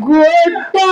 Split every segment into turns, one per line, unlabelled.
গোটা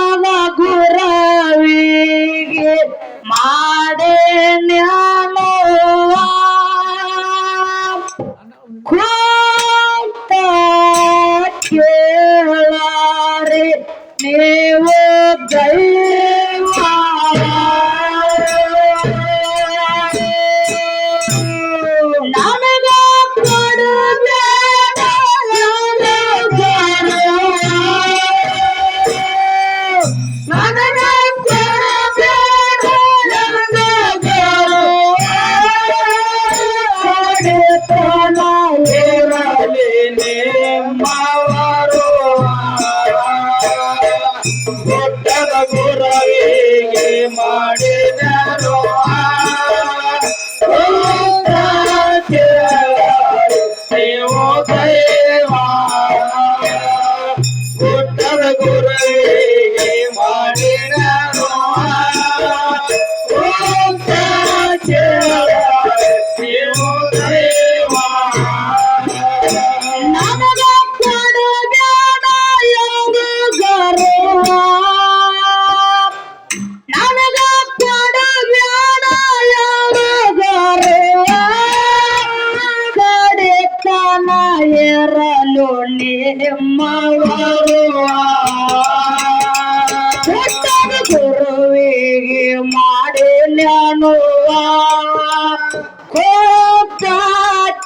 ಗುರುವಿಗೆ ಮಾಡಲ್ಯಾನು ಕೋಟ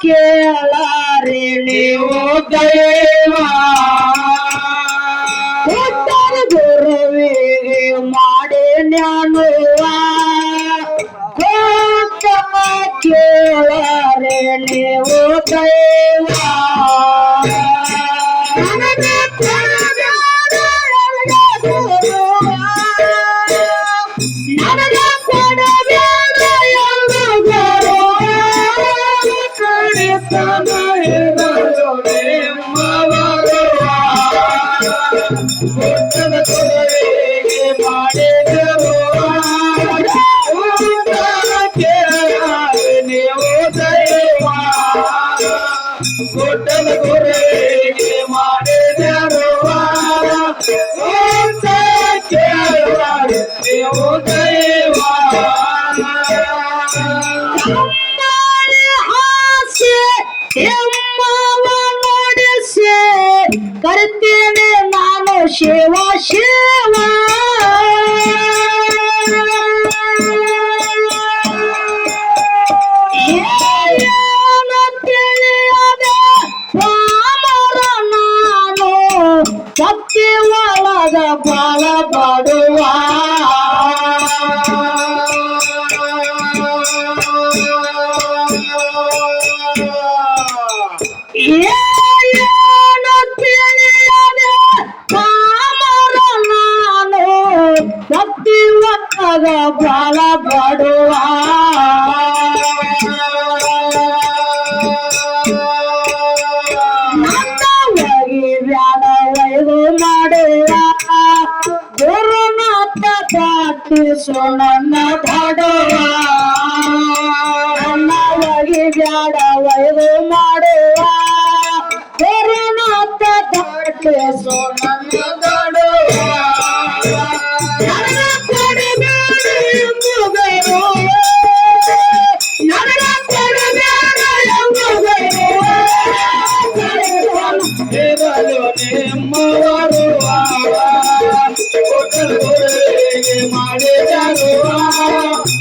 ಕೇಳಾರಿ ನೀವು ದೈವ
ಕೊಟ್ಟದ ಗುರುವಿಗೆ
ಮಾಡಲ್ಯಾನು ಕೋಟ ಕೇಳಾರಿ ನೀವು
ದೈವ
பாடே ಶಿವ ಶಿವ ಸತ್ಯ ಒಳಗ ಬಾಳ ಬಾಡುವ Yeah! ನನ್ನ ಬಡವ ನವಗಿ ಬ್ಯಾಡ ವೈದು ಮಾಡುವ. ತೆರನಾಥ ದಾಟಿಸೋ ನನ್ನ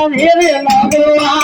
ಕರ್ಕೊಂಡು ಮಗುವ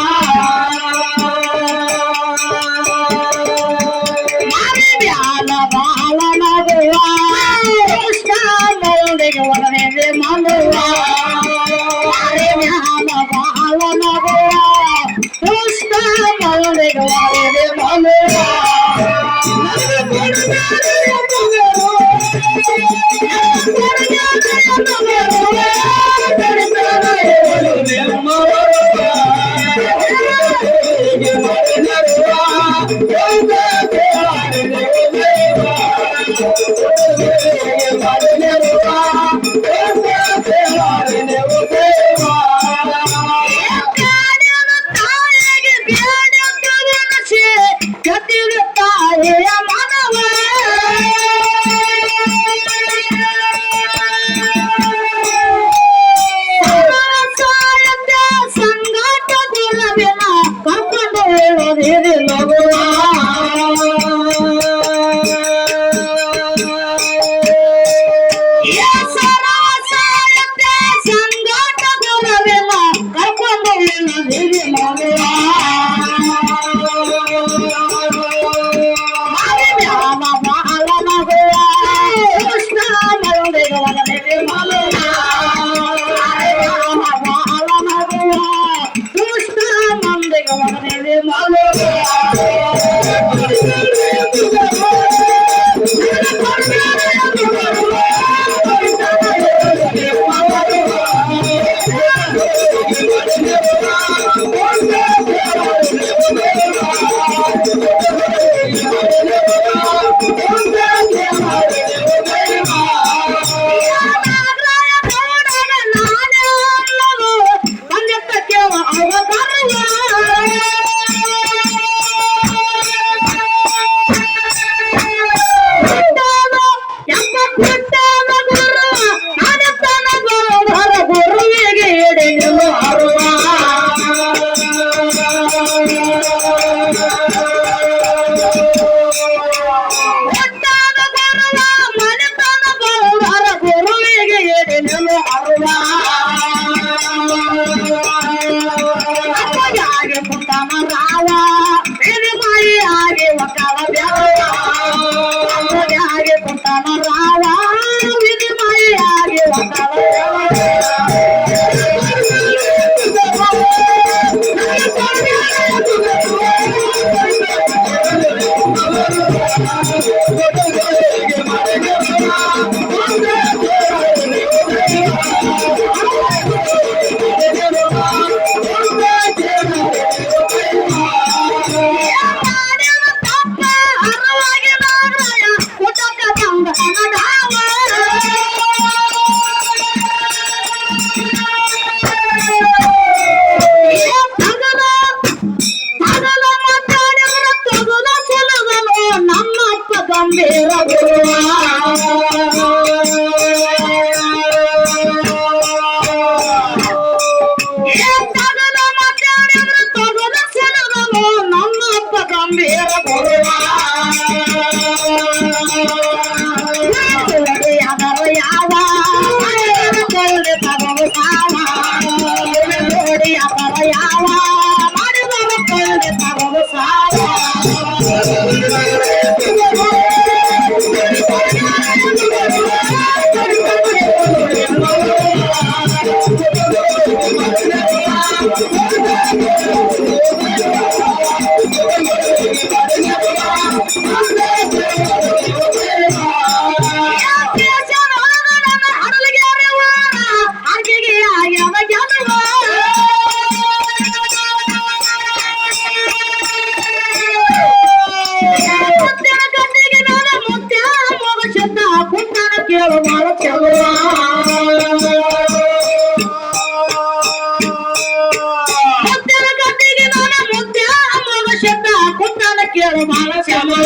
ಕುಂತಾನ ಕೇಳು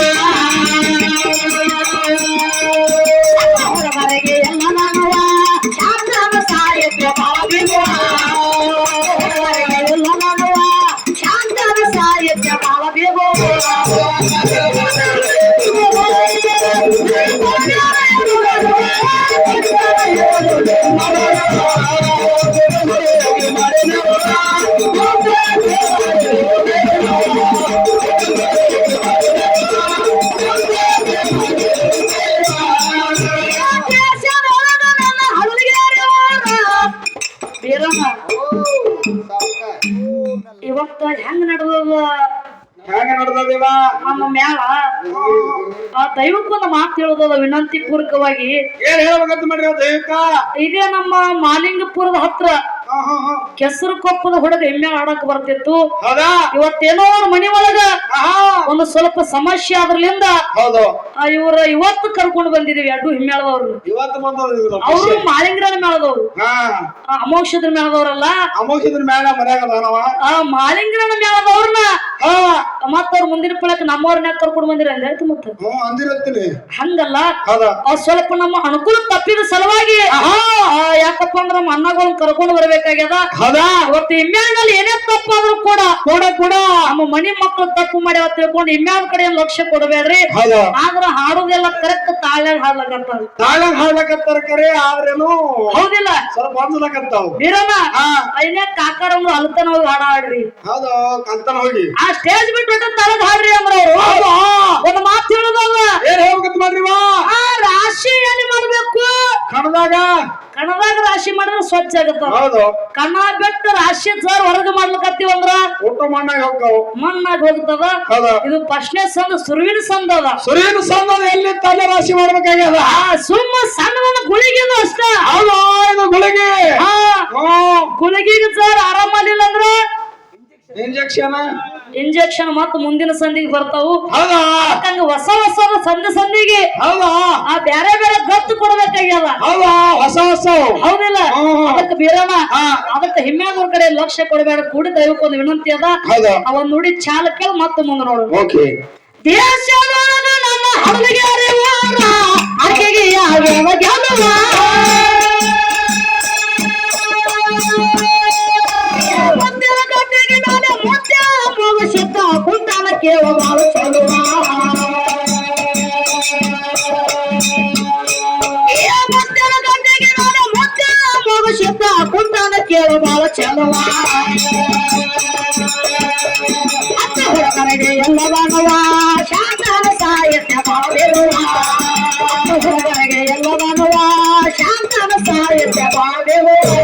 ಹೇಳೋದದ ವಿನಂತಿ ಪೂರ್ವಕವಾಗಿ
ಏನ್ ಹೇಳ್ಬೇಕಂತ ಮಾಡ್ರಿ ದೈವಿಕ?
ಇದೇ ನಮ್ಮ ಮಾಲಿಂಗಪುರದ ಹತ್ರ. ಕೆಸರು ಕೊಪ್ಪದ ಹೊಡೆದು ಎಮ್ಮೆ ಆಡಕ್ ಬರ್ತಿತ್ತು. ಇವತ್ತೇನೋ ಅವ್ರ ಮನೆ ಒಳಗ ಒಂದು ಸ್ವಲ್ಪ ಸಮಸ್ಯೆ ಆದ್ರಲಿಂದ
ಹೌದು.
ಆ, ಇವ್ರ ಇವತ್ತು ಕರ್ಕೊಂಡು ಬಂದಿದೀವಿ ಅಡ್ಡು ಹಿಮ್ಮೇಳದವ್ರು ಅವರು ಮಾಲಿಂಗ್ರನ ಮೇಳದವ್ರು ಅಮೋಕ್ಷದ್ರ ಮೇಳದವ್ರಲ್ಲ
ಅಮೋಷದ್ರ ಮೇಳ
ಆ ಮಾಲಿಂಗ್ರನ ಮೇಳದವ್ರನ್ನ ಮತ್ತ ಅವ್ರ ಮುಂದಿನ ಪಳಕ್ ನಮ್ಮವ್ರನ್ನ ಕರ್ಕೊಂಡು ಬಂದಿರ ಅಂದ್ರೆ ಮತ್ತೆ. ಹಂಗಲ್ಲ. ಸ್ವಲ್ಪ ನಮ್ಮ ಅನುಕೂಲ ತಪ್ಪಿದ ಸಲುವಾಗಿ ಆ, ಯಾಕಪ್ಪ ಅಂದ್ರೆ ನಮ್ಮ ಅಣ್ಣಗಳನ್ನ ಕರ್ಕೊಂಡು ಬರ್ಬೇಕಾಗ್ಯದ
ಹೌದಾ?
ಅವತ್ತು ಇಮ್ಯಾನಲ್ಲಿ ಏನೇ ತಪ್ಪಾದ್ರೂ ಕೂಡ
ಕೂಡ ಕೂಡ
ನಮ್ಮ ಮನಿ ಮಕ್ಕಳು ತಪ್ಪು ಮಾಡ್ಯಾವ ತಿಳ್ಕೊಂಡು ಇಮ್ಯಾನ ಕಡೆ ಲಕ್ಷ್ಯ ಕೊಡಬೇಡ್ರಿ
ಹೌದಾ.
ಆದ್ರ ಹಾಡೋದೆಲ್ಲ ಕರೆಕ್ಟ್ ತಾಳ್ಯಾಗ ಹಾಡ್ಲಕಂತಾರ
ತಾಳ್ಯಾಗ ಹಾಡ್ಲಕತ್ತಾರ ಕರೆ ಆದ್ರೇನು
ಹೌದಿಲ್ಲ.
ಸ್ವಲ್ಪ ಅಂದ್ಲಕತ್ತಾವ
ಬೀರಮ್ಮ
ಕಾಕಾರ
ಐನೇ ಅಲ್ತನ ಹೋಗಿ ಹಾಡ ಹಾಡ್ರಿ
ಹೌದು ಕಂತನ ಹೋಗಿ
ಆ ಸ್ಟೇಜ್ ಬಿಟ್ಟು ತಾಳದ್ ಹಾಡ್ರಿ ಅಂದ್ರ ಅವ್ರು
ಹೌದಾ
ಒಂದು ಮಾತು ಹೇಳೋದಲ್ಲ
ಏನ್ ಹೇಳ್ಬೇಕಂತ ಮಾಡ್ರಿವಾ
ಆ ರಾಶಿ ಏನ್ ಮಾಡ್ಬೇಕು
ಕಣದಾಗ
ಕಣದಾಗ ರಾಶಿ ಮಾಡಿದ್ರೆ ಸ್ವಚ್ಛ ಆಗತ್ತ.
ಹೌದು.
ಕಣ್ಣ ಬೆಟ್ಟ ರಾಶಿ ಸರ್ ಹೊರಗೆ ಮಾಡ್ಲಿಕತ್ತೀವಿ ಅಂದ್ರ?
ಊಟ ಮಣ್ಣಾಗ ಹೋಗ್ತಾವ.
ಮಣ್ಣಾಗ ಹೋಗ್ತದ?
ಹೌದಾ.
ಇದು ಫಸ್ಟ್ನೇ ಸಂದ ಸುರುವಿನ ಸಂದ ಅದ.
ಸುರುವಿನ ಸಂದ ಎಲ್ಲಿ ತಲೆ ರಾಶಿ ಮಾಡ್ಬೇಕಾಗ್ಯದ?
ಆ ಸುಮ್ಮ ಸಣ್ಣ ಗುಳಿಗೆ ಅಷ್ಟ.
ಹೌದು ಇದು ಗುಳಿಗೆ.
ಗುಳಿಗಿಗೆ ಸರ್ ಆರಾಮಲ್ಲಿಲ್ಲ ಅಂದ್ರ
ಇಂಜೆಕ್ಷನ್
ಇಂಜೆಕ್ಷನ್ ಮತ್ತ ಮುಂದಿನ ಸಂದಿಗೆ ಬರ್ತಾವು.
ಹೌದಾ?
ಹಂಗ ಹೊಸ ಹೊಸ ಸಂದ ಸಂದಿಗೆ
ಹೌದಾ?
ಆ ಬೇರೆ ಬೇರೆ ಗತ್ತು ಕೊಡ್ಬೇಕಾಗ್ಯದ.
ಹೌದಾ? ಹೊಸ ಹೊಸ?
ಹೌದಿಲ್ಲ? ಅದಕ್ಕೆ ಬೀರಣ. ಅದಕ್ಕೆ ಹಿಮ್ಮೆದವ್ರ ಕಡೆ ಲಕ್ಷ್ಯ ಕೊಡಬೇಡ ಕೂಡಿ ದೈವಕ್ಕೊಂದು ವಿನಂತಿ ಅದ. ಅವನ್ ನೋಡಿ ಚಾಲಕ್ಕೆ ಮತ್ತೆ ಮುಂದೆ ನೋಡು.
ಓಕೆ.
ದೇಶದೊಳಗ ನನ್ನ ಹಡಲಿಗೆ ಅರಿವಾರ ಆಕೆಗೆ ಯಾವ್ಯಾವ ಗೆಲುವ ಕೇಳ ಬಾಳು ಚಲುವ ಶಬ್ದ ಕುಂತಾನ ಕೇಳು ಬಾಳ ಚಲುವ ಅತ್ತ ಹೊರಗಡೆಗೆ ಎಲ್ಲ ಬಾಣವ ಶಾಂತಾನ ಸಾಯತ್ಯ ಬಾಳಿರುವ ಅತ್ತ ಹೊರಗಡೆಗೆ ಎಲ್ಲ ಬಾಣವ ಶಾಂತಾನ ಸಾಯತ್ಯ ಬಾಳಿರುವ